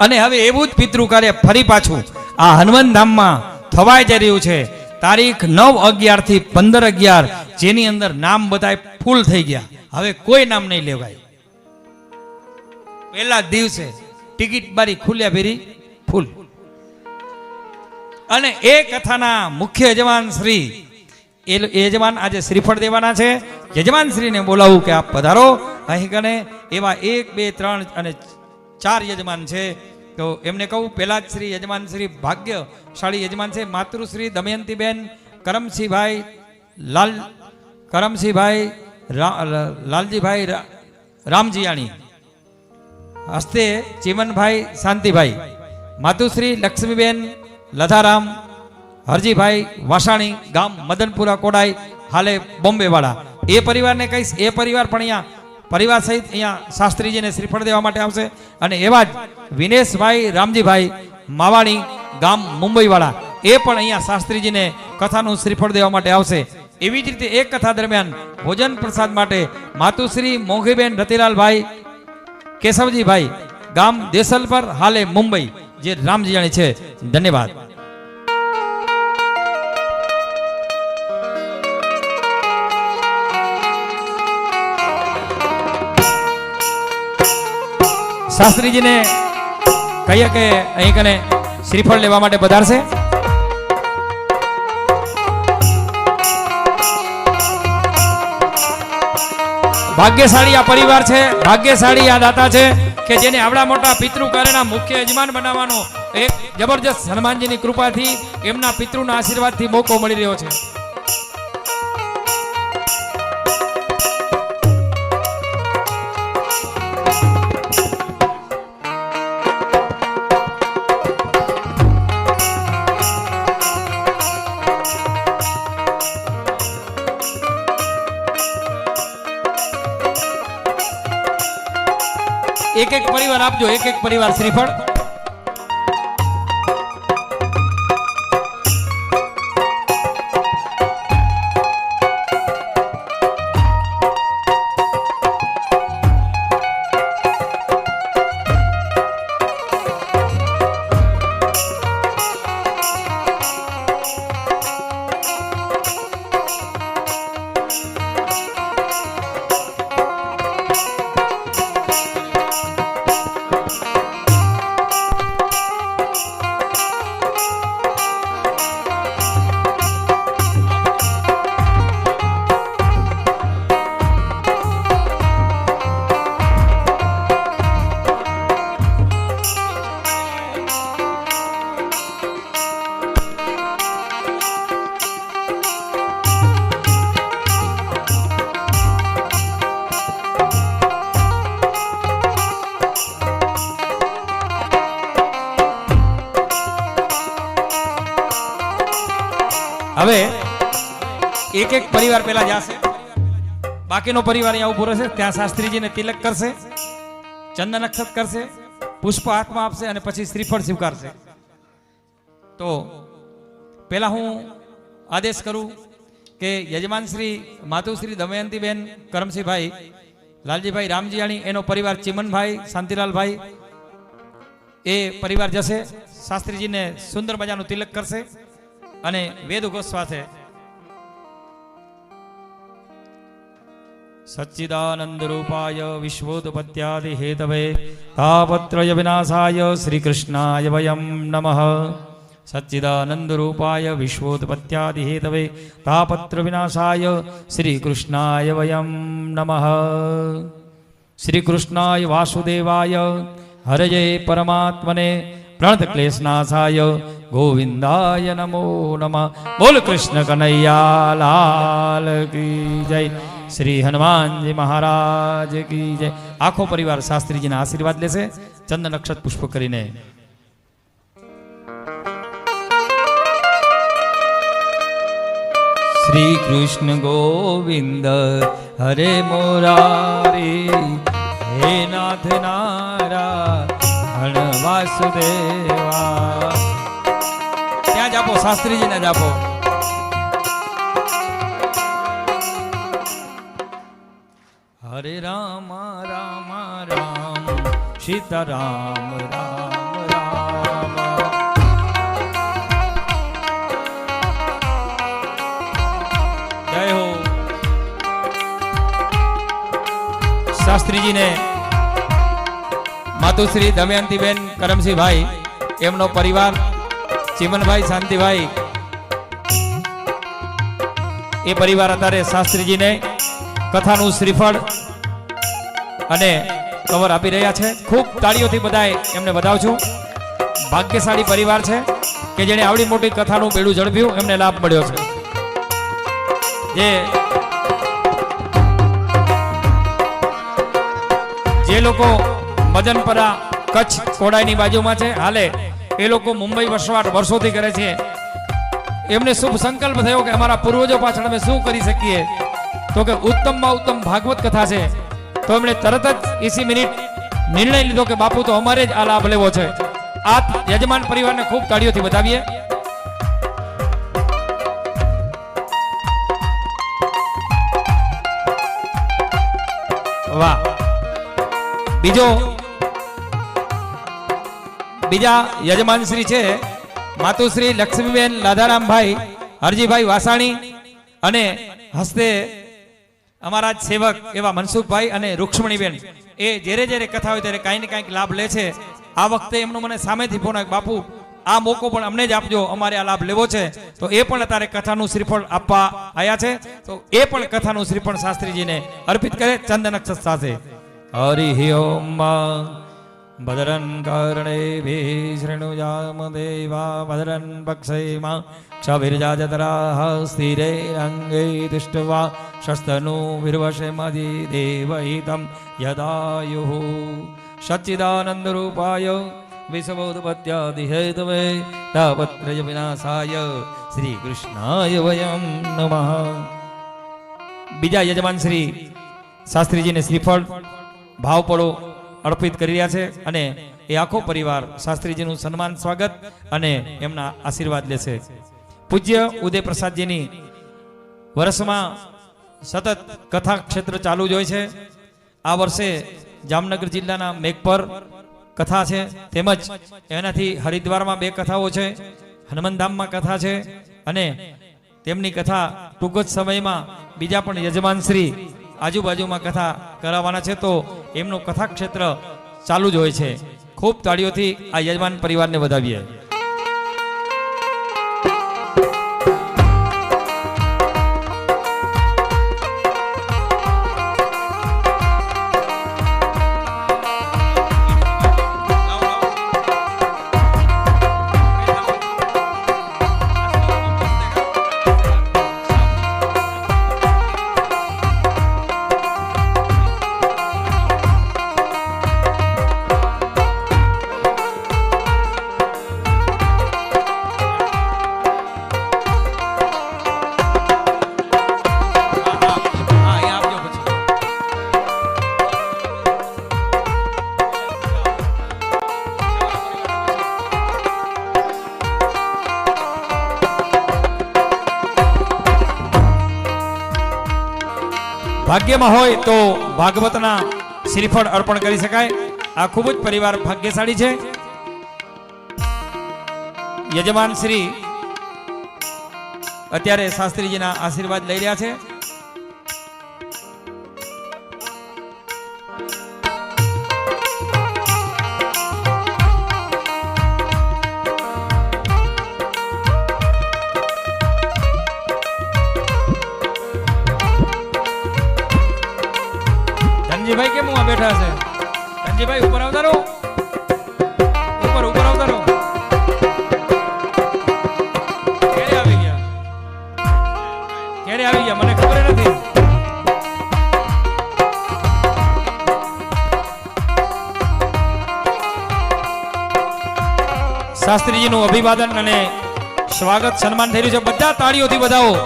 અને હવે એવું જ પિતૃ કાર્ય ફરી પાછું. આ હનુમાન ધામમાં થવાઈ જઈ રહ્યું છે. તારીખ નવ અગિયારથી પંદર અગિયાર, જેની અંદર નામ બધાય ફૂલ થઈ ગયા. હવે કોઈ નામ નહીં લેવાય. પહેલા દિવસે ટિકિટ બારી ખુલ્યા ભેરી, ફૂલ. અને એ કથાના મુખ્ય યજમાન શ્રી એ યજમાન આજે શ્રીફળ દેવાના છે. યજમાન શ્રીને બોલાવું કે આપ પધારો. અહીં કને એવા એક, બે, ત્રણ અને ચાર યજમાન છે. તો એમને કહું પહેલા જ શ્રી યજમાન શ્રી ભાગ્યશાળી યજમાન છે, માતૃશ્રી દમયંતીબેન કરમસિંહભાઈ લાલ, કરમસિંહભાઈ લાલજીભાઈ રામજીયાણી. હસ્તે ચીમનભાઈ શાંતિભાઈ, માતુશ્રી લક્ષ્મીબેન લધારામ, હરજીભાઈ વાસાણી, ગામ મદનપુરા કોડાઈ, હાલે બોમ્બેવાળા. એ પરિવારને કહીશ, એ પરિવાર પણ અહીંયા પરિવાર સહિત અહીંયા શાસ્ત્રીજીને શ્રીફળ દેવા માટે આવશે. અને એવા જ વિનેશભાઈ, રામજીભાઈ માવાણી ગામ મુંબઈવાળા, એ પણ અહીંયા શાસ્ત્રીજીને કથાનું શ્રીફળ દેવા માટે આવશે. એવી જ રીતે એક કથા દરમિયાન ભોજન પ્રસાદ માટે માતુશ્રી મોઘીબેન રતિલાલભાઈ, કેશવજીભાઈ ગામ દેસલપર, હાલે મુંબઈ, જે રામજીયાણી છે. ધન્યવાદ. શાસ્ત્રીજીને કહીએ કે અહીં કને શ્રીફળ લેવા માટે પધારશે. ભાગ્યશાળી આ પરિવાર છે, ભાગ્યશાળી આ દાતા છે કે જેને આવડા મોટા પિતૃ કાર્યના મુખ્ય યજમાન બનાવવાનો એક જબરજસ્ત હનુમાનજીની કૃપાથી એમના પિતૃના આશીર્વાદથી મોકો મળી રહ્યો છે. એક એક પરિવાર આપજો એક એક પરિવાર શ્રીફળ. એક એક પરિવાર પેલા જશે. બાકીનો પરિવાર ઊભો રહેશે. ત્યાં શાસ્ત્રીજીને તિલક કરશે ચંદન અક્ષત કરશે, પુષ્પ હાથમાં આપશે અને પછી શ્રીફળ સ્વીકારશે. તો પહેલા હું આદેશ કરું કે યજમાન શ્રી માતુશ્રી દમયંતીબેન કરમસિંહભાઈ, લાલજીભાઈ રામજીયાણી, એનો પરિવાર ચિમનભાઈ, શાંતિલાલભાઈ, એ પરિવાર જશે. શાસ્ત્રીજીને સુંદર મજાનું તિલક કરશે અને વેદ ઘોષ છે સચ્ચિદાનંદ રૂપાય વિશ્વોત્પત્યાદિ હેતવે તાપત્રય વિનાશાય શ્રીકૃષ્ણાય વયમ નમઃ સચ્ચિદાનંદ રૂપાય વિશ્વોત્પત્યાદિ હેતવે તાપત્ર વિનાશાય શ્રીકૃષ્ણાય વયમ નમઃ શ્રીકૃષ્ણાય વાસુદેવાય હરજે પરમાત્મને પ્રણત ક્લેશનાશાય ગોવિંદાય નમો નમઃ બોલ કૃષ્ણ કનૈયા લાલ કી જય શ્રી હનુમાનજી મહારાજ કી જય. આખો પરિવાર શાસ્ત્રીજીના આશીર્વાદ લેશે. ચંદન અક્ષત પુષ્પ કરીને. શ્રી કૃષ્ણ ગોવિંદ, હરે મોરારી, હે નાથ નારાયણ વાસુદેવા. ત્યાં જ આપો, શાસ્ત્રીજીને જ આપો. હરે રામ રામ રામ સીતારામ રામ રામ જય હો શાસ્ત્રીજીને માતુશ્રી દમયંતીબેન કરમસિંહભાઈ એમનો પરિવાર, ચિમનભાઈ શાંતિભાઈ, એ પરિવાર અત્યારે શાસ્ત્રીજીને કથાનું શ્રીફળ અને કવર આપી રહ્યા છે. ખૂબ તાળીઓથી બધાએ એમને વધાવું છું ભાગ્યશાળી પરિવાર છે કે જેણે આવડી મોટી કથાનું બેડું ઝડપ્યું, એમને લાભ મળ્યો છે. જે જે લોકો મદનપરા કચ્છ કોડાઈની બાજુમાં છે, હાલે, એ લોકો મુંબઈ વસવાટ વર્ષોથી કરે છે. એમને શુભ સંકલ્પ થયો કે અમારા પૂર્વજો પાછળ અમે શું કરી શકીએ? તો કે ઉત્તમમાં ઉત્તમ ભાગવત કથા છે. તો એમણે તરત જ એસી મિનિટ નિર્ણય લીધો કે બાપુ તો અમારે જ આ લાભ લેવો છે. આ યજમાન પરિવારને ખૂબ તાળીઓથી બતાવીએ. વાહ. બીજો બીજા યજમાન શ્રી છે માતુશ્રી લક્ષ્મીબેન લાધારામભાઈ, હરજીભાઈ વાસાણી અને હસ્તે અમારા જ સેવક એવા મનસુખભાઈ અને રૂક્ષ્મણીબેન. એ જ્યારે જ્યારે કથા હોય ત્યારે કાંઈ ને કાંઈક લાભ લે છે. આ વખતે એમનો મને સામેથી ફોન આવ્યો, બાપુ, આ મોકો પણ અમને જ આપજો, અમારે આ લાભ લેવો છે. તો એ પણ અત્યારે કથાનું શ્રીફળ આપવા આવ્યા છે. તો એ પણ કથાનું શ્રીફળ શાસ્ત્રીજીને અર્પિત કરે ચંદન અક્ષર સાથે. હરિ ઓમ ભદ્રન કર્ણે શૃણુજામ દેવા, ભદ્રન પક્ષેમાં ક્ષવિર્જાજતરાः સ્થિરે અંગે દૃષ્ટવા शस्तनु વિર્વશે देवहितं यदायुः। सच्चिदानन्दरूपाय સચ્ચિદાનંદરૂપાય तापत्रयविनाशाय તાપત્રય વિનાશાય શ્રી કૃષ્ણાય વયમ નમઃ બીજા યજમાન શ્રી શાસ્ત્રીજીને શ્રીફળ ભાવપળો અર્પિત કરી રહ્યા છે અને એ આખો પરિવાર શાસ્ત્રીજીનું સન્માન સ્વાગત અને એમના આશીર્વાદ લેશે. પૂજ્ય ઉદય પ્રસાદજીની વર્ષમાં સતત કથા ક્ષેત્ર ચાલુ જ હોય છે. આ વર્ષે જામનગર જિલ્લાના મેઘપર કથા છે. તેમજ એનાથી હરિદ્વારમાં બે કથાઓ છે. હનુમાનધામમાં કથા છે અને તેમની કથા ટૂંક જ સમયમાં બીજા પણ યજમાન શ્રી આજુબાજુમાં કથા કરાવવાના છે. તો એમનું કથા ક્ષેત્ર ચાલુ જ હોય છે. ખૂબ તાળીઓથી આ યજમાન પરિવારને વધાવીએ. ભાગ્યમાં હોય તો ભાગવતના શ્રીફળ અર્પણ કરી શકાય. આ ખૂબ જ પરિવાર ભાગ્યશાળી છે. યજમાન શ્રી અત્યારે શાસ્ત્રીજીના આશીર્વાદ લઈ રહ્યા છે. કેમ બેઠા છે. ધનજીભાઈ, ઉપર આવતા રહો. ઉપર ઉપર આવતા રહો. ક્યારે આવી ગયા. ક્યારે આવી ગયા. મને ખબર નથી. શાસ્ત્રીજીનું અભિવાદન અને સ્વાગત સન્માન થઈ રહ્યું છે. બધા તાળીઓથી બધાઓ.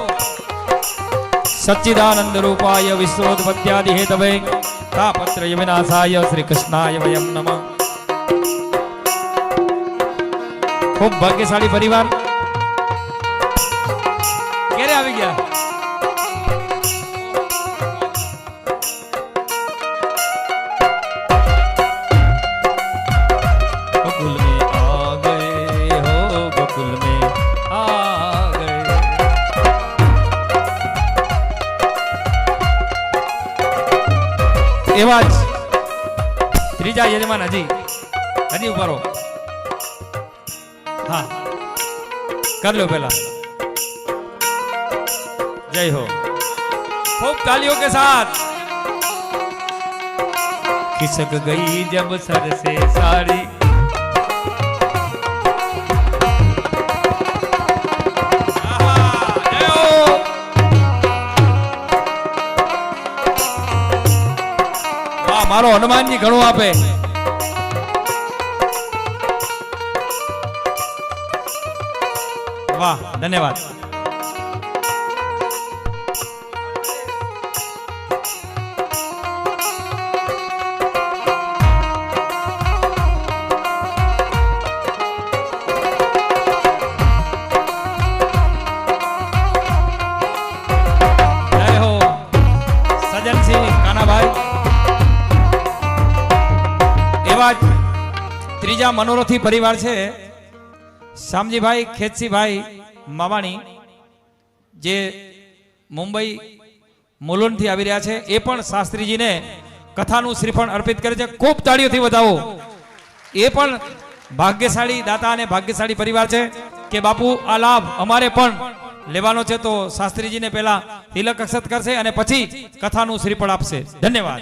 સચ્ચિદાનંદ રૂપાય વિશ્વોત્પત્યાદિ હેતવે. તાપત્રય વિનાશાય શ્રી કૃષ્ણાય વયમ નમઃ ખૂબ ભાગ્યશાળી પરિવાર ક્યારે આવી ગયા એવા જ ત્રીજા યજમાન હજી હજી ઉભરો હા. કર લો પેલા જય હો. ખૂબ તાલીઓ કે સાથ. ખિસક ગઈ જબ સરસે સારી. મારો હનુમાનજી ઘણું આપે. વાહ ધન્યવાદ. ત્રીજા મનોરથી પરિવાર છે. શામજીભાઈ, ખેતસીભાઈ, માવાણી, જે મુંબઈ મુલુનથી આવી રહ્યા છે, એ પણ શાસ્ત્રીજીને કથાનું શ્રીફળ અર્પિત કરે છે. ખૂબ તાળીઓથી વધાવો. એ પણ ભાગ્યશાળી દાતા અને ભાગ્યશાળી પરિવાર છે કે, બાપુ, આ લાભ અમારે પણ લેવાનો છે. તો શાસ્ત્રીજીને પહેલા તિલક અક્ષત કરશે અને પછી કથાનું શ્રીફળ આપશે. ધન્યવાદ.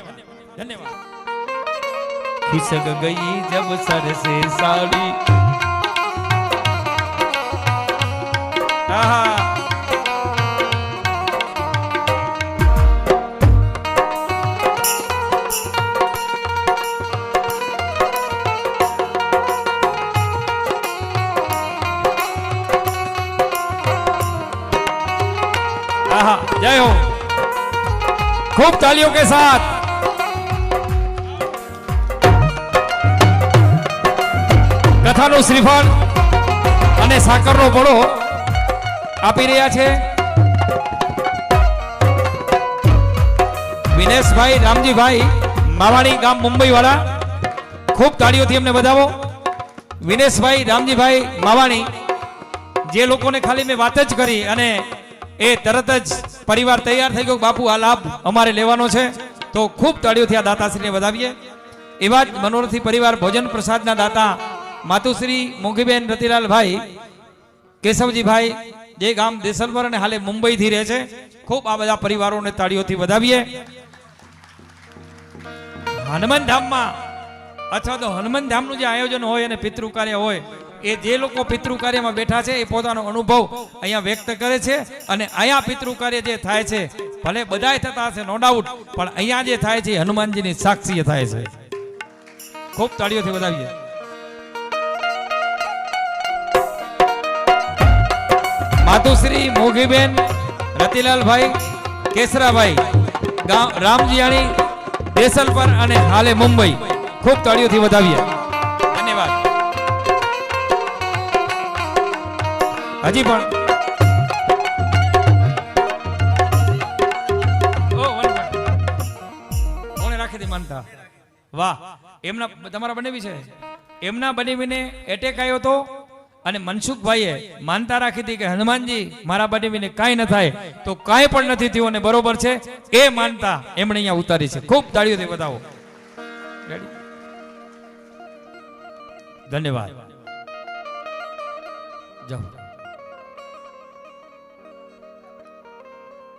ધન્યવાદ. खिसक गई जब सर से साड़ी आहा जय हो खूब तालियों के साथ કથાનું શ્રીફળ અને સાકરનો ઘોડો આપી રહ્યા છે. વિનેશભાઈ, રામજીભાઈ, માવાણી ગામ મુંબઈ વાળા ખૂબ તાળીઓથી એમને વધાવો વિનેશભાઈ, રામજીભાઈ, માવાણી, જે લોકોને ખાલી મેં વાત જ કરી અને એ તરત જ પરિવાર તૈયાર થઈ ગયો બાપુ, આ લાભ અમારે લેવાનો છે. તો ખૂબ તાળીઓથી આ દાતાશ્રીને વધાવીએ. એવા જ મનોરથી પરિવાર ભોજન પ્રસાદના દાતા માતુશ્રી મોઘીબેન રતિલાલભાઈ, કેશવજીભાઈ, જે ગામ દેસલવર અને હાલે મુંબઈથી રહે છે, ખૂબ આ બધા પરિવારોને તાળીઓથી વધાવીએ. હનુમાન ધામમાં, અથવા તો હનુમાન ધામનું જે આયોજન હોય અને પિતૃ કાર્ય હોય, એ જે લોકો પિતૃ કાર્યમાં બેઠા છે, એ પોતાનો અનુભવ અહીંયા વ્યક્ત કરે છે અને અહીંયા પિતૃ કાર્ય જે થાય છે, ભલે બધાય થતા હશે નો ડાઉટ પણ અહીંયા જે થાય છે હનુમાનજીની સાક્ષી થાય છે. ખૂબ તાળીઓથી વધાવીએ. માતુશ્રી મોઘીબેન રતિલાલભાઈ, કેસરાભાઈ ગામ રામજીયાણી, દેસલપર અને હાલે મુંબઈ. ખૂબ તાળીઓથી વધાવીએ. ધન્યવાદ. હજી પણ. માનતા? વાહ. એમના, તમારા બનેવી છે એમના બનેવીને એટેક આવ્યો હતો અને મનસુખભાઈએ માનતા રાખી હતી કે, હનુમાનજી, મારા બનેવીને કાંઈ ન થાય, તો કાંઈ પણ નથી થયું અને બરોબર છે. એ માનતા એમણે અહીંયા ઉતારી છે. ખૂબ તાળીઓથી બતાવો ધન્યવાદ. જાઓ.